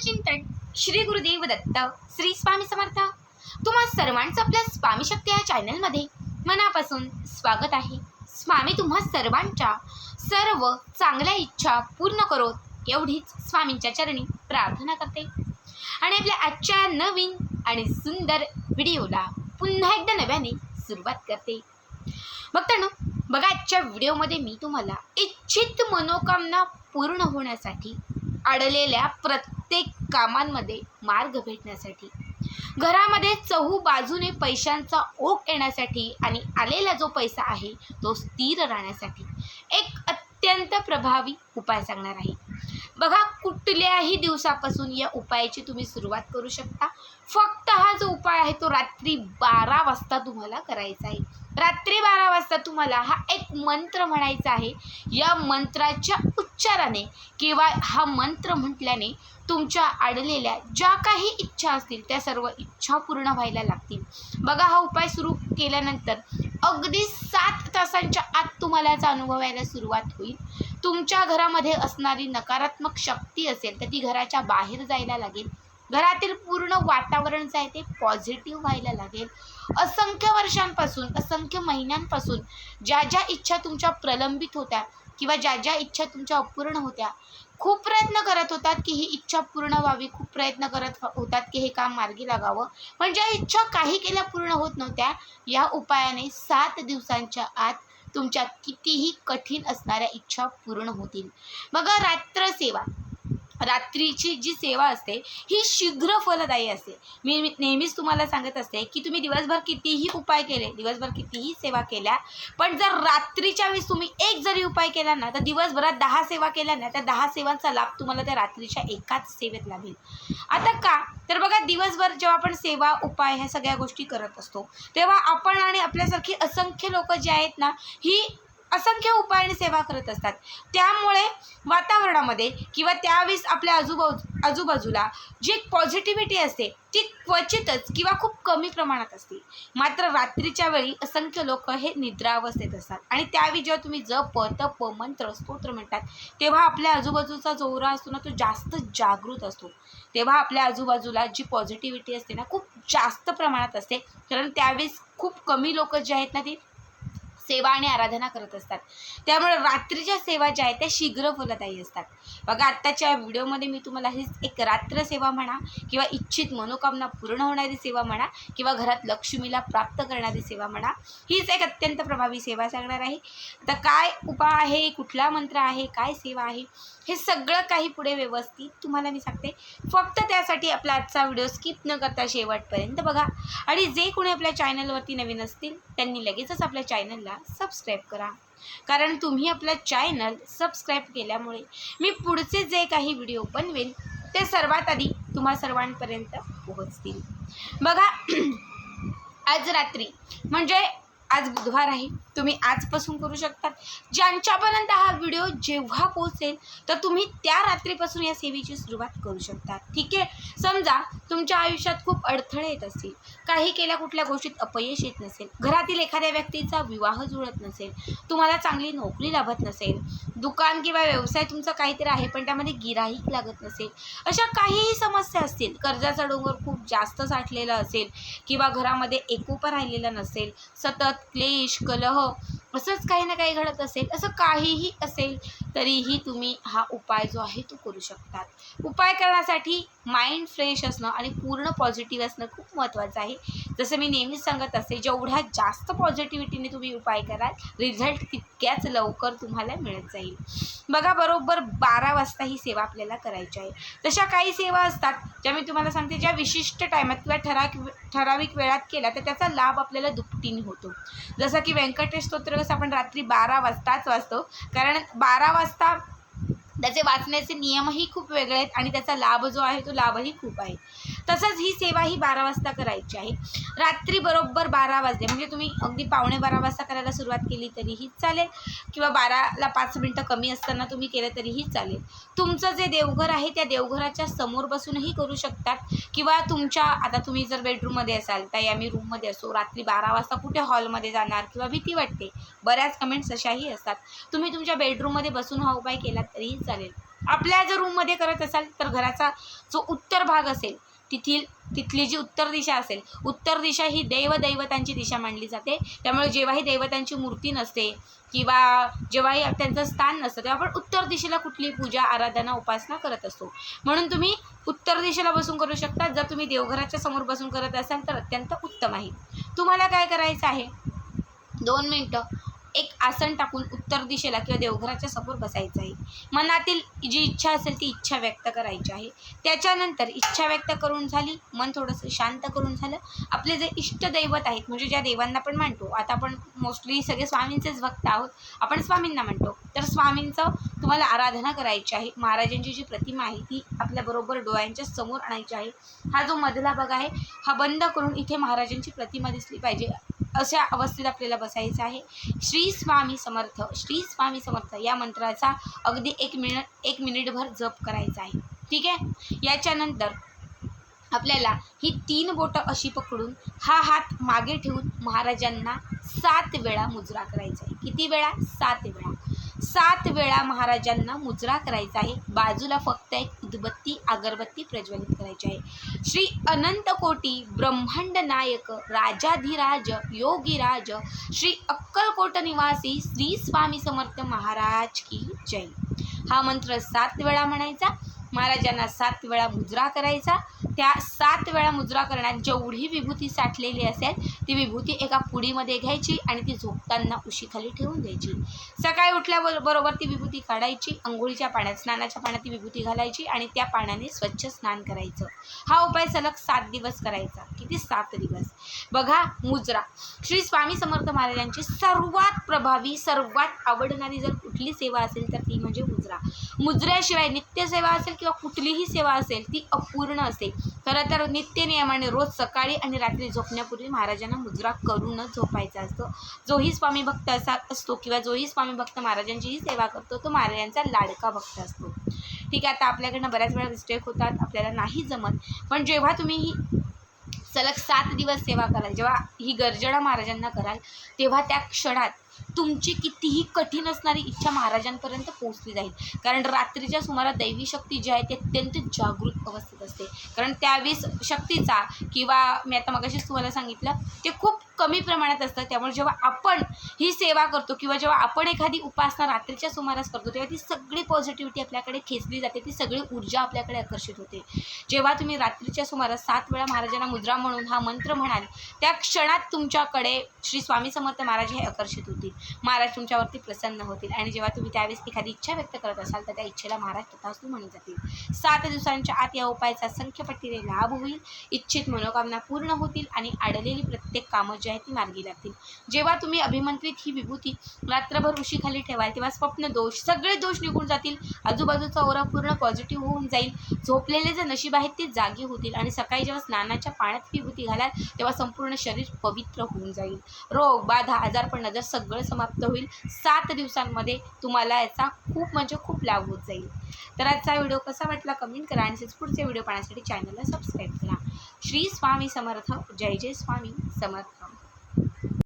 चिंतन श्री गुरुदेव दत्त श्री स्वामी समर्थ. तुम्हा सर्वांचं आपल्या स्वामी शक्ती या चॅनलमध्ये मनापासून स्वागत आहे. स्वामी तुम्हा सर्वांच्या सर्व चांगल्या इच्छा पूर्ण करोत एवढीच स्वामींच्या चरणी प्रार्थना करते. आणि आपल्या आजच्या नवीन आणि सुंदर व्हिडिओला पुन्हा एकदा नव्याने सुरुवात करते. बघताना बघा आजच्या व्हिडिओमध्ये मी तुम्हाला इच्छित मनोकामना पूर्ण होण्यासाठी अडलेल्या प्रत्येक प्रत्येक कामांमध्ये मार्ग भेटण्यासाठी. घरामध्ये चहू बाजूने पैशांचा ओघ येण्यासाठी आणि आलेला जो पैसा आहे तो स्थिर राहण्यासाठी एक अत्यंत प्रभावी उपाय सांगणार आहे. बघा कुठल्याही दिवसापासून या उपायाची तुम्ही सुरुवात करू शकता. फक्त हा जो उपाय आहे तो रात्री बारा वाजता तुम्हाला करायचा आहे. रात्री बारा वाजता तुम्हाला हा एक मंत्र म्हणायचा आहे. या मंत्राच्या उच्चाराने किंवा हा मंत्र म्हटल्याने तुमच्या अडलेल्या ज्या काही इच्छा असतील त्या सर्व इच्छा पूर्ण व्हायला लागतील. बघा हा उपाय सुरू केल्यानंतर अगदी सात तासांच्या आत तुम्हाला याचा अनुभव यायला सुरुवात होईल. तुमच्या घरामध्ये असणारी नकारात्मक शक्ती असेल तर ती घराच्या बाहेर जायला लागेल. घरातील पूर्ण वातावरण जे आहे ते पॉझिटिव्ह व्हायला लागेल. असंख्य वर्षांपासून असंख्य महिन्यांपासून ज्या ज्या इच्छा तुमच्या प्रलंबित होत्या किंवा ज्या ज्या इच्छा तुमच्या अपूर्ण होत्या खूप प्रयत्न करत होतात की ही इच्छा पूर्ण व्हावी खूप प्रयत्न करत होतात की हे काम मार्गी लागावं. पण ज्या इच्छा काही केल्या पूर्ण होत नव्हत्या या उपायाने सात दिवसांच्या आत तुमच्या कितीही कठीण असणाऱ्या इच्छा पूर्ण होतील. मग रात्र सेवा. रात्रीची जी सेवा असते ही शीघ्र फलदायी असते. मी नेहमीच तुम्हाला सांगत असते की तुम्ही दिवसभर कितीही उपाय केले दिवसभर कितीही सेवा केल्या पण जर रात्रीच्या वेळेस तुम्ही एक जरी उपाय केला ना तर दिवसभरात दहा सेवा केल्या ना त्या दहा सेवांचा लाभ तुम्हाला त्या रात्रीच्या एकाच सेवेत लाभेल. आता का? तर बघा दिवसभर जेव्हा आपण सेवा उपाय ह्या सगळ्या गोष्टी करत असतो तेव्हा आपण आणि आपल्यासारखी असंख्य लोक जे आहेत ना ही असंख्य उपाय आणि सेवा करत असतात. त्यामुळे वातावरणामध्ये किंवा त्यावेळेस आपल्या आजूबाजू आजूबाजूला जी एक पॉझिटिव्हिटी असते ती क्वचितच किंवा खूप कमी प्रमाणात असते. मात्र रात्रीच्या वेळी असंख्य लोक हे निद्रावस्थेत असतात. आणि त्यावेळी जेव्हा तुम्ही जप तप मंत्र स्तोत्र म्हणतात तेव्हा आपल्या आजूबाजूचा जोरा असतो ना तो जास्त जागृत असतो. तेव्हा आपल्या आजूबाजूला जी पॉझिटिव्हिटी असते ना खूप जास्त प्रमाणात असते. कारण त्यावेळेस खूप कमी लोक जे आहेत ना ती सेवा आणि आराधना करत असतात. त्यामुळे रात्रीच्या सेवा ज्या आहेत त्या शीघ्र फलदायी असतात. बघा आत्ताच्या व्हिडिओमध्ये मी तुम्हाला हीच एक रात्र सेवा म्हणा किंवा इच्छित मनोकामना पूर्ण होणारी सेवा म्हणा किंवा घरात लक्ष्मीला प्राप्त करणारी सेवा म्हणा हीच एक अत्यंत प्रभावी सेवा सांगणार आहे. तर काय उपाय आहे कुठला मंत्र आहे काय सेवा आहे हे सगळं काही पुढे व्यवस्थित तुम्हाला मी सांगते. फक्त त्यासाठी आपला आजचा व्हिडिओ स्किप न करता शेवटपर्यंत बघा. आणि जे कोणी आपल्या चॅनलवरती नवीन असतील त्यांनी लगेचच आपल्या चॅनलला सबस्क्राईब करा. कारण तुम्ही आपलं चॅनल सबस्क्राईब केल्यामुळे मी पुढचे जे काही व्हिडिओ बनवेल ते सर्वात आधी तुम्हा सर्वांपर्यंत पोहोचतील. बघा आज रात्री म्हणजे आज बुधवार आहे. तुम्ही आजपासून करू शकतात ज्यांच्यापर्यंत हा व्हिडिओ जेव्हा पोहोचेल तर तुम्ही त्या रात्रीपासून या सेवेची सुरुवात करू शकता. ठीक आहे? समजा तुमच्या आयुष्यात खूप अडथळे येत असतील. काही केल्या कुठल्या गोष्टीत अपयश येत नसेल. घरातील एखाद्या व्यक्तीचा विवाह जुळत नसेल. तुम्हाला चांगली नोकरी लाभत नसेल. दुकान किंवा व्यवसाय तुमचा काहीतरी आहे पण त्यामध्ये गिराहीक लागत नसेल. अशा काहीही समस्या असतील. कर्जाचा डोंगर खूप जास्त साठलेलं असेल किंवा घरामध्ये एकोपा राहिलेला नसेल सतत क्लेश कलह असंच काही ना काही घडत असेल असं काहीही असेल तरीही तुम्ही हा उपाय जो आहे तो करू शकतात. उपाय करण्यासाठी माइंड फ्रेश असणं आणि पूर्ण पॉझिटिव्ह असणं खूप महत्त्वाचं आहे. जसं मी नेहमीच सांगत असते जेवढ्या जास्त पॉझिटिव्हिटीने तुम्ही उपाय कराल रिझल्ट तितक्याच लवकर तुम्हाला मिळत जाईल. बघा बरोबर बारा वाजता ही सेवा आपल्याला करायची आहे. तशा काही सेवा असतात ज्या मी तुम्हाला सांगते ज्या विशिष्ट टायमात किंवा ठराविक ठराविक वेळात केल्या तर त्याचा लाभ आपल्याला दुपटीने होतो. जसं की व्यंकटेश स्तोत्र कसं आपण रात्री बारा वाजताच वाजतो कारण बारा वाचता. त्याचे वाचण्याचे नियमही खूप वेगळे आहेत आणि त्याचा लाभ जो आहे तो लाभही खूप आहे. तसंच ही सेवा ही बारा वाजता करायची आहे. रात्री बरोबर बारा वाजले. म्हणजे तुम्ही अगदी पावणे बारा वाजता करायला सुरुवात केली तरीही चालेल. किंवा बाराला पाच मिनटं कमी असताना तुम्ही केलं तरीही चालेल. तुमचं जे देवघर आहे त्या देवघराच्या समोर बसूनही करू शकतात. किंवा तुमच्या आता तुम्ही जर बेडरूममध्ये असाल तर आम्ही रूममध्ये असो रात्री बारा वाजता कुठे हॉलमध्ये जाणार किंवा भीती वाटते बऱ्याच कमेंट्स अशाही असतात. तुम्ही तुमच्या बेडरूममध्ये बसून हा उपाय केला तरीही चालेल. आपल्या जर रूममध्ये करत असाल तर घराचा जो उत्तर भाग असेल तिथील तिथली जी उत्तर दिशा असेल उत्तर दिशा ही देवदैवतांची दिशा मानली जाते. त्यामुळे जेव्हाही देवतांची मूर्ती नसते किंवा जेव्हाही त्यांचं स्थान नसतं तेव्हा आपण उत्तर दिशेला कुठली पूजा आराधना उपासना करत असतो. म्हणून तुम्ही उत्तर दिशेला बसून करू शकता. जर तुम्ही देवघराच्या समोर बसून करत असाल तर अत्यंत उत्तम आहे. तुम्हाला काय करायचं आहे? दोन मिनटं. एक आसन टाकून उत्तर दिशेला किंवा देवघराच्या समोर बसायचं आहे. मनातील जी इच्छा असेल ती इच्छा व्यक्त करायची आहे. त्याच्यानंतर इच्छा व्यक्त करून झाली मन थोडंसं शांत करून झालं. आपले जे इष्टदैवत आहेत म्हणजे ज्या देवांना आपण मानतो आता आपण मोस्टली सगळे स्वामींचेच भक्त आहोत आपण स्वामींना म्हणतो तर स्वामींचं तुम्हाला आराधना करायची आहे. महाराजांची जी प्रतिमा आहे ती आपल्याबरोबर डोळ्यांच्या समोर आणायची आहे. हा जो मधला भाग आहे हा बंद करून इथे महाराजांची प्रतिमा दिसली पाहिजे अशा अवस्थेत आपल्याला बसायचं आहे. श्री स्वामी समर्थ श्री स्वामी समर्थ या मंत्राचा अगदी एक मिनिट एक मिनिटभर जप करायचा आहे. ठीक आहे? याच्यानंतर आपल्याला ही तीन बोटं अशी पकडून हा हात मागे ठेवून महाराजांना सात वेळा मुजरा करायचा आहे. किती वेळा? सात वेळा. सात वेळा महाराजांना मुजरा करायचा आहे. बाजूला फक्त एक उदबत्ती अगरबत्ती प्रज्वलित करायची आहे. श्री अनंतकोटी ब्रह्मांड नायक राजाधिराज योगीराज श्री अक्कलकोट निवासी श्री स्वामी समर्थ महाराज की जय. हा मंत्र सात वेळा म्हणायचा महाराजांना सात वेळा मुजरा करायचा. त्या सात वेळा मुजरा करण्यात जेवढी विभूती साठलेली असेल ती विभूती एका पुडीमध्ये घ्यायची आणि ती झोपताना उशीखाली ठेवून द्यायची. सकाळी उठल्याबरोबर बरोबर ती विभूती काढायची अंघोळीच्या पाण्यात स्नानाच्या पाण्यात ती विभूती घालायची आणि त्या पाण्याने स्वच्छ स्नान करायचं. हा उपाय सलग सात दिवस करायचा. किती? सात दिवस. बघा मुजरा. श्री स्वामी समर्थ महाराजांची सर्वात प्रभावी सर्वात आवडणारी जर कुठली सेवा असेल तर ती म्हणजे मुजरा. मुजऱ्याशिवाय नित्यसेवा असेल किंवा कुठलीही सेवा असेल ती अपूर्ण असेल. खरं तर नित्य नियमाने रोज सकाळी आणि रात्री झोपण्यापूर्वी महाराजांना मुजरा करूनच झोपायचा असतो. जोही स्वामी भक्त असा असतो किंवा जोही स्वामी भक्त महाराजांचीही सेवा करतो तो महाराजांचा लाडका भक्त असतो. ठीक आहे आता आपल्याकडनं बऱ्याच वेळा मिस्टेक होतात आपल्याला नाही जमत. पण जेव्हा तुम्ही ही सलग सात दिवस सेवा कराल. जेव्हा ही गर्जना महाराजांना कराल तेव्हा त्या क्षणात तुमची कितीही कठीण असणारी इच्छा महाराजांपर्यंत पोहोचली जाईल. कारण रात्रीच्या सुमारास दैवी शक्ती जी आहे ती अत्यंत जागृत अवस्थेत असते. कारण त्यावेळेस शक्तीचा किंवा मी आता मगाशीच तुम्हाला सांगितलं ते खूप कमी प्रमाणात असतं त्यामुळे जेव्हा आपण ही सेवा करतो किंवा जेव्हा आपण एखादी उपासना रात्रीच्या सुमारास करतो तेव्हा ती सगळी पॉझिटिव्हिटी आपल्याकडे खेचली जाते. ती सगळी ऊर्जा आपल्याकडे आकर्षित होते. जेव्हा तुम्ही रात्रीच्या सुमारास सात वेळा महाराजांना मुद्रा म्हणून हा मंत्र म्हणाल त्या क्षणात तुमच्याकडे श्री स्वामी समर्थ महाराज हे आकर्षित होतील. महाराज तुमच्यावरती प्रसन्न होतील. आणि जेव्हा तुम्ही त्यावेळेस एखादी इच्छा व्यक्त करत असाल तर त्या इच्छेला महाराज तथास्तू म्हणून जातील. सात दिवसांच्या आत या उपायाचा संख्यपट्टीने लाभ होईल. इच्छित मनोकामना पूर्ण होतील आणि अडलेली प्रत्येक कामं जी आहे ती मार्गी लागतील. जेव्हा तुम्ही अभिमंत्रित ही विभूती रात्रभर उशीखाली ठेवाल तेव्हा स्वप्न दोष सगळे दोष निघून जातील. आजूबाजूचा ओरा पूर्ण पॉझिटिव्ह होऊन जाईल. झोपलेले जे नशीब आहेत ते जागे होतील. आणि सकाळी जेव्हा स्नानाच्या पाण्यात विभूती घालाल तेव्हा संपूर्ण शरीर पवित्र होऊन जाईल. रोग बाधा आजारपण नजर सगळं समाप्त होईल. सात दिवसांमध्ये तुम्हाला याचा खूप म्हणजे खूप लाभ होत जाईल. तर आजचा व्हिडिओ कसा वाटला कमेंट करा आणि पुढचे व्हिडिओ पाहण्यासाठी चॅनलला सबस्क्राईब करा. श्री स्वामी समर्थ. जय जय स्वामी समर्थ.